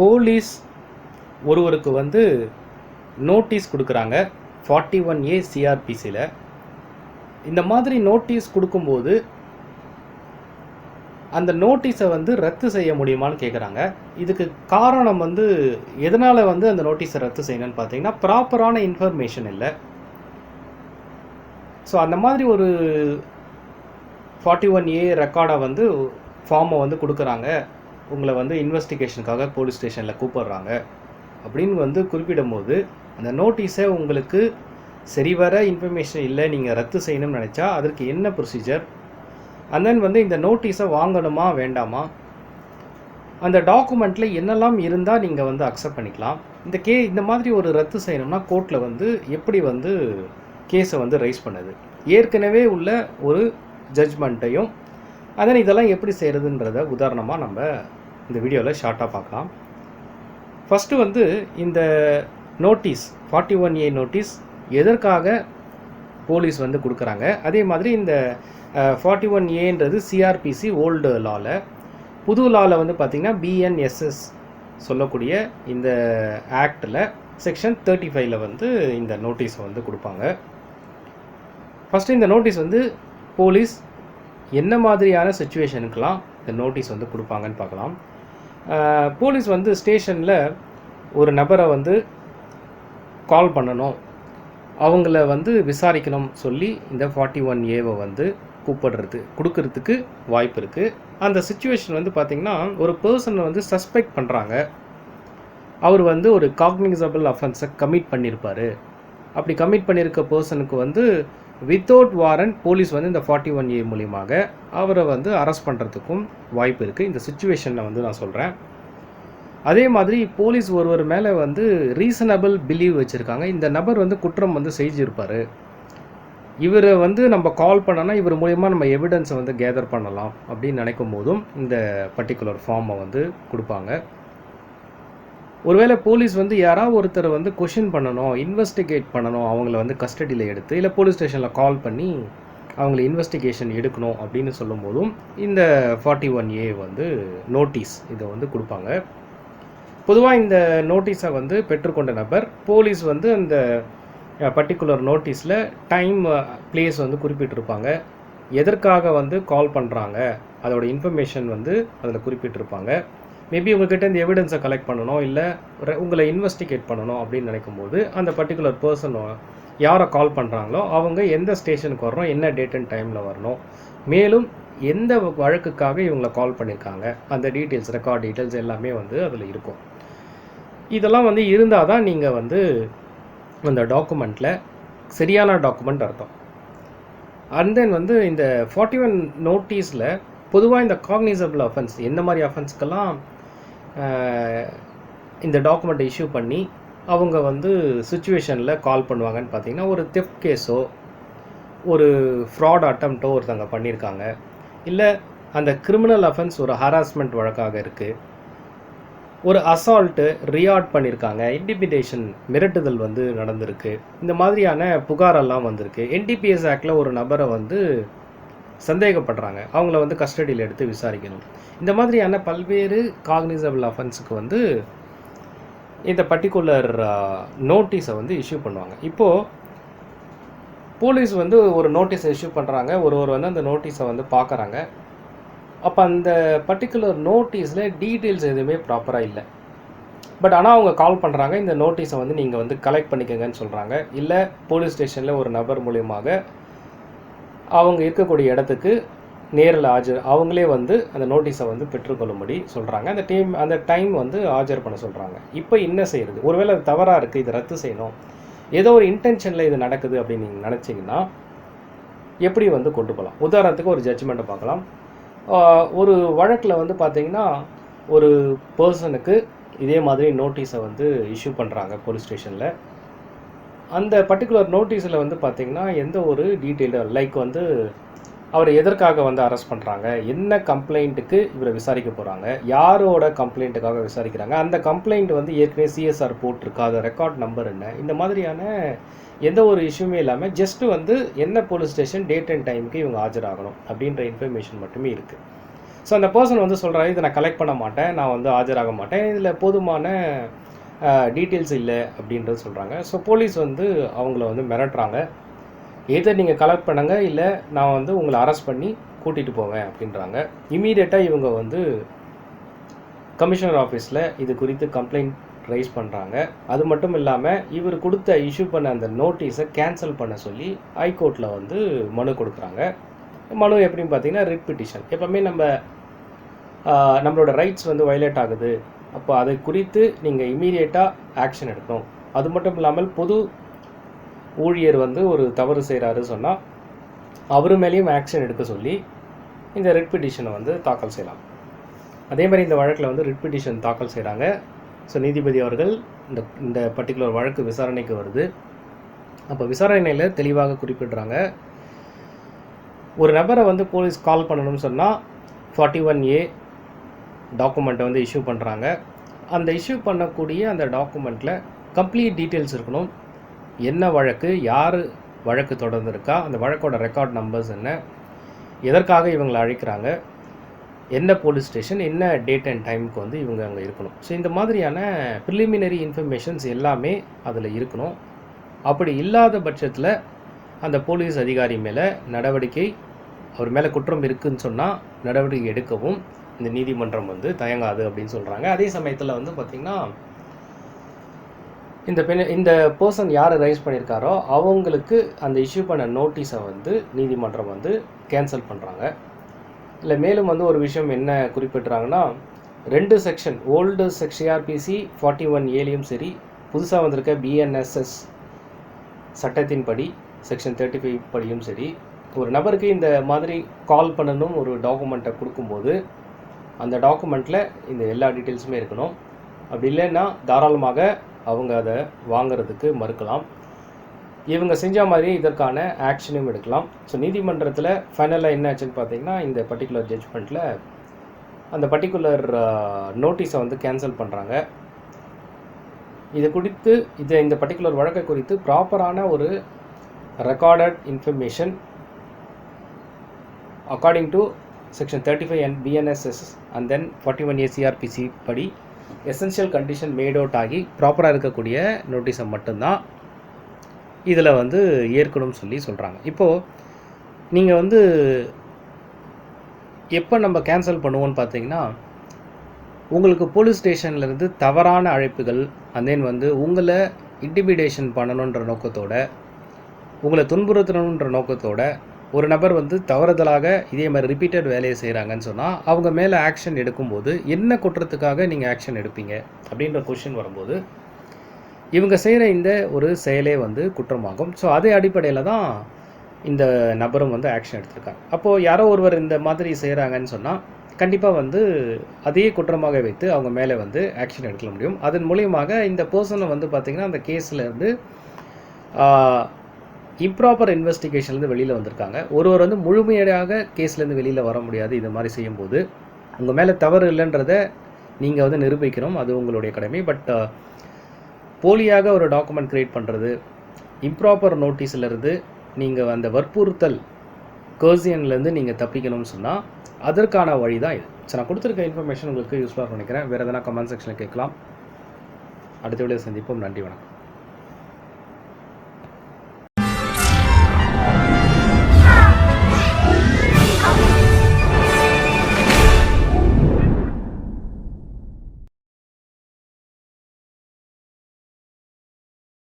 Police ஒருவருக்கு வந்து notice கொடுக்குறாங்க. ஃபார்ட்டி ஒன் ஏ சிஆர்பிசியில் இந்த மாதிரி நோட்டீஸ் கொடுக்கும்போது அந்த நோட்டீஸை வந்து ரத்து செய்ய முடியுமான்னு கேட்குறாங்க இதுக்கு காரணம் வந்து எதனால் வந்து அந்த நோட்டீஸை ரத்து செய்யணும்னு பார்த்தீங்கன்னா ப்ராப்பரான இன்ஃபர்மேஷன் இல்லை. ஸோ அந்த மாதிரி ஒரு ஃபார்ட்டி ஒன் ஏ ரெக்கார்டை வந்து ஃபார்மை வந்து கொடுக்குறாங்க. உங்களை வந்து இன்வெஸ்டிகேஷனுக்காக போலீஸ் ஸ்டேஷனில் கூப்பிடுறாங்க. அப்படின்னு வந்து குறிப்பிடும் போது அந்த நோட்டீஸை உங்களுக்கு சரிவர இன்ஃபர்மேஷன் இல்லை நீங்கள் ரத்து செய்யணும்னு நினச்சா அதற்கு என்ன ப்ரொசீஜர் அண்ட் தென் வந்து இந்த நோட்டீஸை வாங்கணுமா வேண்டாமா? அந்த டாக்குமெண்ட்டில் என்னெல்லாம் இருந்தால் நீங்கள் வந்து அக்செப்ட் பண்ணிக்கலாம். இந்த கே இந்த மாதிரி ஒரு ரத்து செய்யணும்னா கோர்ட்டில் வந்து எப்படி வந்து கேஸை வந்து ரைஸ் பண்ணுது? ஏற்கனவே உள்ள ஒரு ஜட்ஜ்மெண்ட்டையும் அதன் இதெல்லாம் எப்படி செய்கிறதுன்றத உதாரணமாக நம்ம இந்த வீடியோவில் ஷார்ட்டாக பார்க்கலாம். ஃபஸ்ட்டு வந்து இந்த notice forty one A notice எதற்காக போலீஸ் வந்து கொடுக்குறாங்க? அதே மாதிரி இந்த ஃபார்ட்டி ஒன் ஏன்றது சிஆர்பிசி ஓல்டு லாவில் புது லாவில் வந்து பார்த்திங்கன்னா பிஎன்எஸ்எஸ் சொல்லக்கூடிய இந்த ஆக்டில் செக்ஷன் தேர்ட்டி ஃபைவ்ல வந்து இந்த நோட்டீஸை வந்து கொடுப்பாங்க. ஃபஸ்ட்டு இந்த நோட்டீஸ் வந்து போலீஸ் என்ன மாதிரியான சுச்சுவேஷனுக்கெலாம் இந்த நோட்டீஸ் வந்து கொடுப்பாங்கன்னு பார்க்கலாம். போலீஸ் வந்து ஸ்டேஷனில் ஒரு நபரை வந்து கால் பண்ணணும். அவங்கள வந்து விசாரிக்கணும் சொல்லி இந்த ஃபார்ட்டி ஒன் ஏவை வந்து கூப்பிடுறது கொடுக்கறதுக்கு வாய்ப்பு இருக்குது அந்த சுச்சுவேஷன் வந்து பார்த்திங்கன்னா ஒரு பர்சனை வந்து சஸ்பெக்ட் பண்ணுறாங்க அவர் வந்து ஒரு காக்னிசபிள் அஃபென்ஸை கமிட் பண்ணியிருப்பார் அப்படி கமிட் பண்ணியிருக்க பர்சனுக்கு வந்து வித்தவுட் வாரண்ட் போலீஸ் வந்து இந்த ஃபார்ட்டி ஒன் ஏ மூலியமாக அவரை வந்து அரெஸ்ட் பண்ணுறதுக்கும் வாய்ப்பு இருக்குது இந்த சுச்சுவேஷனில் வந்து நான் சொல்கிறேன் அதே மாதிரி போலீஸ் ஒருவர் மேலே வந்து ரீசனபிள் பிலீவ் வச்சுருக்காங்க. இந்த நபர் வந்து குற்றம் வந்து செஞ்சுருப்பார். இவரை வந்து நம்ம கால் பண்ணோன்னா இவர் மூலயமா நம்ம எவிடன்ஸை வந்து கேதர் பண்ணலாம் அப்படின்னு நினைக்கும் போதும் இந்த பர்டிகுலர் ஃபார்மை வந்து கொடுப்பாங்க. ஒருவேளை போலீஸ் வந்து யாராவது ஒருத்தரை வந்து கொஷின் பண்ணணும் இன்வெஸ்டிகேட் பண்ணணும் அவங்கள வந்து கஸ்டடியில் எடுத்து இல்லை போலீஸ் ஸ்டேஷனில் கால் பண்ணி அவங்கள இன்வெஸ்டிகேஷன் எடுக்கணும் அப்படின்னு சொல்லும்போதும் இந்த ஃபார்ட்டி ஒன் ஏ வந்து நோட்டீஸ் இதை வந்து கொடுப்பாங்க. பொதுவாக இந்த நோட்டீஸை வந்து பெற்றுக்கொண்ட நபர் போலீஸ் வந்து அந்த பர்டிகுலர் நோட்டீஸில் டைம் பிளேஸ் வந்து குறிப்பிட்டிருப்பாங்க. எதற்காக வந்து கால் பண்ணுறாங்க அதோட இன்ஃபர்மேஷன் வந்து அதில் குறிப்பிட்டிருப்பாங்க. மேபி உங்ககிட்ட இந்த எவிடன்ஸை கலெக்ட் பண்ணணும் இல்லை உங்களை இன்வெஸ்டிகேட் பண்ணணும் அப்படின்னு நினைக்கும்போது அந்த பர்டிகுலர் பர்சன் யாரை கால் பண்ணுறாங்களோ அவங்க எந்த ஸ்டேஷனுக்கு வரணும் என்ன டேட் அண்ட் டைமில் வரணும். மேலும் எந்த வழக்குக்காக இவங்களை கால் பண்ணியிருக்காங்க அந்த டீட்டெயில்ஸ் ரெக்கார்ட் டீட்டெயில்ஸ் எல்லாமே வந்து அதில் இருக்கும். இதெல்லாம் வந்து இருந்தால் தான் நீங்கள் வந்து அந்த டாக்குமெண்ட்டில் சரியான டாக்குமெண்ட் அர்த்தம். அண்ட் தென் வந்து இந்த ஃபார்ட்டி ஒன் நோட்டீஸில் பொதுவாக இந்த காக்னிசபிள் அஃபென்ஸ் எந்த மாதிரி அஃபென்ஸ்க்கெல்லாம் இந்த டாக்குமெண்ட்டை இஷ்யூ பண்ணி அவங்க வந்து சுச்சுவேஷனில் கால் பண்ணுவாங்கன்னு பார்த்தீங்கன்னா ஒரு தெஃப்ட் கேஸோ ஒரு ஃப்ராட் அட்டம்ப்டோ ஒருத்தவங்க பண்ணியிருக்காங்க. இல்லை அந்த கிரிமினல் அஃபென்ஸ் ஒரு ஹராஸ்மெண்ட் வழக்காக இருக்குது ஒரு அசால்ட்டு ரியார்ட் பண்ணியிருக்காங்க. இன்டிமிடேஷன் மிரட்டுதல் வந்து நடந்திருக்கு. இந்த மாதிரியான புகாரெல்லாம் வந்திருக்கு. என்டிபிஎஸ் ஆக்டில் ஒரு நபரை வந்து சந்தேகப்படுறாங்க. அவங்கள வந்து கஸ்டடியில் எடுத்து விசாரிக்கணும். இந்த மாதிரியான பல்வேறு காக்னிசபிள் அஃபென்ஸுக்கு வந்து இந்த பர்டிகுலர் நோட்டீஸை வந்து இஷ்யூ பண்ணுவாங்க. இப்போது போலீஸ் வந்து ஒரு நோட்டீஸை இஷ்யூ பண்ணுறாங்க ஒருவர் வந்து அந்த நோட்டீஸை வந்து பார்க்குறாங்க அப்போ அந்த பர்டிகுலர் நோட்டீஸில் டீட்டெயில்ஸ் எதுவுமே ப்ராப்பராக இல்லை. பட் ஆனால் அவங்க கால் பண்ணுறாங்க இந்த நோட்டீஸை வந்து நீங்கள் வந்து கலெக்ட் பண்ணிக்கங்கன்னு சொல்கிறாங்க இல்லை போலீஸ் ஸ்டேஷனில் ஒரு நபர் மூலியமாக அவங்க இருக்கக்கூடிய இடத்துக்கு நேரில் ஆஜர் அவங்களே வந்து அந்த நோட்டீஸை வந்து பெற்றுக்கொள்ளும்படி சொல்கிறாங்க அந்த டைம் அந்த டைம் வந்து ஆஜர் பண்ண சொல்கிறாங்க இப்போ என்ன செய்கிறது ஒருவேளை அது தவறாக இருக்குது இதை ரத்து செய்யணும். ஏதோ ஒரு இன்டென்ஷனில் இது நடக்குது அப்படின்னு நீங்கள் நினச்சிங்கன்னா எப்படி வந்து கொண்டு போகலாம்? உதாரணத்துக்கு ஒரு ஜட்ஜ்மெண்ட்டை பார்க்கலாம். ஒரு வழக்கில் வந்து பார்த்தீங்கன்னா ஒரு பர்சனுக்கு இதே மாதிரி நோட்டீஸை வந்து இஷ்யூ பண்ணுறாங்க போலீஸ் ஸ்டேஷனில் அந்த பர்டிகுலர் நோட்டீஸில் வந்து பார்த்தீங்கன்னா எந்த ஒரு டீட்டெயிலும் லைக் வந்து அவர் எதற்காக வந்து அரெஸ்ட் பண்ணுறாங்க என்ன கம்ப்ளைண்ட்டுக்கு இவரை விசாரிக்க போகிறாங்க யாரோட கம்ப்ளைண்ட்டுக்காக விசாரிக்கிறாங்க அந்த கம்ப்ளைண்ட் வந்து ஏற்கனவே சிஎஸ்ஆர் போட்டிருக்கா அது ரெக்கார்ட் நம்பர் என்ன இந்த மாதிரியான எந்த ஒரு இஷ்யூமே இல்லாமல் ஜஸ்ட்டு வந்து என்ன போலீஸ் ஸ்டேஷன் டேட் அண்ட் டைமுக்கு இவங்க ஆஜராகணும் அப்படின்ற இன்ஃபர்மேஷன் மட்டுமே இருக்குது ஸோ அந்த பர்சன் வந்து சொல்கிறாரு இதை நான் கலெக்ட் பண்ண மாட்டேன் நான் வந்து ஆஜராக மாட்டேன் இதில் போதுமான டீட்டெயில்ஸ் இல்லை அப்படின்றது சொல்கிறாங்க ஸோ போலீஸ் வந்து அவங்கள வந்து மிரட்டுறாங்க. எதை நீங்கள் கலெக்ட் பண்ணுங்க இல்லை நான் வந்து உங்களை அரெஸ்ட் பண்ணி கூட்டிகிட்டு போவேன் அப்படின்றாங்க. இமீடியட்டாக இவங்க வந்து கமிஷனர் ஆஃபீஸில் இது குறித்து கம்ப்ளைண்ட் ரைஸ் பண்ணுறாங்க அது மட்டும் இல்லாமல் இவர் கொடுத்த இஷ்யூ பண்ண அந்த நோட்டீஸை கேன்சல் பண்ண சொல்லி ஹைகோர்ட்டில் வந்து மனு கொடுக்குறாங்க. மனு எப்படின்னு பார்த்தீங்கன்னா ரிட் பிட்டிஷன் எப்போவுமே நம்ம நம்மளோட ரைட்ஸ் வந்து வயலேட் ஆகுது. அப்போ அதை குறித்து நீங்கள் இமீடியட்டாக ஆக்ஷன் எடுக்கணும். அது மட்டும் இல்லாமல் பொது ஊழியர் வந்து ஒரு தவறு செய்கிறாரு சொன்னால் அவர் மேலேயும் ஆக்ஷன் எடுக்க சொல்லி இந்த ரிட் பிட்டிஷனை வந்து தாக்கல் செய்யலாம். அதே மாதிரி இந்த வழக்கில் வந்து ரிட் பிட்டிஷன் தாக்கல் செய்கிறாங்க ஸோ நீதிபதி அவர்கள் இந்த இந்த பர்டிகுலர் வழக்கு விசாரணைக்கு வருது. அப்போ விசாரணையில் தெளிவாக குறிப்பிடுறாங்க ஒரு நபரை வந்து போலீஸ் கால் பண்ணணும்னு சொன்னால் ஃபார்ட்டி ஒன் ஏ டாக்குமெண்ட்டை வந்து இஷ்யூ பண்ணுறாங்க அந்த இஷ்யூ பண்ணக்கூடிய அந்த டாக்குமெண்ட்டில் கம்ப்ளீட் டீட்டெயில்ஸ் இருக்கணும். என்ன வழக்கு யார் வழக்கு தொடர்ந்துருக்கா அந்த வழக்கோட ரெக்கார்ட் நம்பர்ஸ் என்ன எதற்காக இவங்களை அழைக்கிறாங்க என்ன போலீஸ் ஸ்டேஷன் என்ன டேட் அண்ட் டைமுக்கு வந்து இவங்க அங்கே இருக்கணும். ஸோ இந்த மாதிரியான ப்ரிலிமினரி இன்ஃபர்மேஷன்ஸ் எல்லாமே அதில் இருக்கணும். அப்படி இல்லாத பட்சத்தில் அந்த போலீஸ் அதிகாரி மேலே நடவடிக்கை அவர் மேலே குற்றம் இருக்குதுன்னு சொன்னால் நடவடிக்கை எடுக்கவும் இந்த நீதிமன்றம் வந்து தயங்காது அப்படின்னு சொல்கிறாங்க அதே சமயத்தில் வந்து பார்த்திங்கன்னா இந்த பெண் இந்த பர்சன் யார் ரைஸ் பண்ணியிருக்காரோ அவங்களுக்கு அந்த இஷ்யூ பண்ண நோட்டீஸை வந்து நீதிமன்றம் வந்து கேன்சல் பண்ணுறாங்க இல்லை மேலும் வந்து ஒரு விஷயம் என்ன குறிப்பிட்றாங்கன்னா ரெண்டு section old section CrPC forty one ஏலையும் சரி புதுசாக வந்திருக்க பிஎன்எஸ்எஸ் சட்டத்தின்படி செக்ஷன் தேர்ட்டி ஃபைவ் படியும் சரி ஒரு நபருக்கு இந்த மாதிரி கால் பண்ணணும் ஒரு டாக்குமெண்ட்டை கொடுக்கும்போது அந்த டாக்குமெண்ட்டில் இந்த எல்லா டீட்டெயில்ஸுமே இருக்கணும். அப்படி இல்லைன்னா தாராளமாக அவங்க அதை வாங்குறதுக்கு மறுக்கலாம். இவங்க செஞ்ச மாதிரி இதற்கான ஆக்ஷனும் எடுக்கலாம். ஸோ நீதிமன்றத்தில் ஃபைனலாக என்ன ஆச்சுன்னு பார்த்தீங்கன்னா இந்த பர்டிகுலர் ஜட்ஜ்மெண்ட்டில் அந்த பர்டிகுலர் நோட்டீஸை வந்து கேன்சல் பண்ணுறாங்க இது குறித்து இது இந்த பர்டிகுலர் வழக்கை குறித்து ப்ராப்பரான ஒரு recorded information according to section thirty five in BNSS and then forty one A CrPC படி எசென்ஷியல் கண்டிஷன் மேட் அவுட் ஆகி ப்ராப்பராக இருக்கக்கூடிய நோட்டீஸை மட்டும்தான் இதில் வந்து ஏற்கணும்னு சொல்லி சொல்கிறாங்க இப்போது நீங்கள் வந்து எப்போ நம்ம கேன்சல் பண்ணுவோம்னு பார்த்தீங்கன்னா உங்களுக்கு போலீஸ் ஸ்டேஷன்லேருந்து தவறான அழைப்புகள் அண்ட் தென் வந்து உங்களை இன்டிமிடேஷன் பண்ணணுன்ற நோக்கத்தோட உங்களை துன்புறுத்தணுன்ற நோக்கத்தோட ஒரு நபர் வந்து தவறுதலாக இதே மாதிரி ரிப்பீட்டட் வேலையை செய்கிறாங்கன்னு சொன்னால் அவங்க மேலே ஆக்ஷன் எடுக்கும்போது என்ன குற்றத்துக்காக நீங்கள் ஆக்ஷன் எடுப்பீங்க? அப்படின்ற கொஷின் வரும்போது இவங்க செய்கிற இந்த ஒரு செயலே வந்து குற்றமாகும். ஸோ அதே அடிப்படையில் தான் இந்த நபரும் வந்து ஆக்ஷன் எடுத்திருக்காங்க. அப்போது யாரோ ஒருவர் இந்த மாதிரி செய்கிறாங்கன்னு சொன்னால் கண்டிப்பாக வந்து அதையே குற்றமாக வைத்து அவங்க மேலே வந்து ஆக்ஷன் எடுக்க முடியும். அதன் மூலியமாக இந்த பர்சனை வந்து பார்த்திங்கன்னா அந்த கேஸில் இருந்து இம்ப்ராப்பர் இன்வெஸ்டிகேஷன்லேருந்து வெளியில் வந்திருக்காங்க. ஒருவர் வந்து முழுமையாக கேஸ்லேருந்து வெளியில் வர முடியாது. இது மாதிரி செய்யும்போது உங்கள் மேலே தவறு இல்லைன்றத நீங்கள் வந்து நிரூபிக்கணும். அது உங்களுடைய கடமை. பட் uh, போலியாக ஒரு டாக்குமெண்ட் க்ரியேட் பண்ணுறது இம்ப்ராப்பர் நோட்டீஸ்லேருந்து நீங்கள் அந்த வற்புறுத்தல் கர்சியன்லேருந்து நீங்கள் தப்பிக்கணும்னு சொன்னால் அதற்கான வழி தான் இது. ஸோ நான் கொடுத்துருக்க இன்ஃபர்மேஷன் உங்களுக்கு யூஸ்ஃபுல்லாக நினைக்கிறேன். வேறு எதனா கமெண்ட் செக்ஷனில் கேட்கலாம். அடுத்த வீடியோ சந்திப்போம். நன்றி வணக்கம்.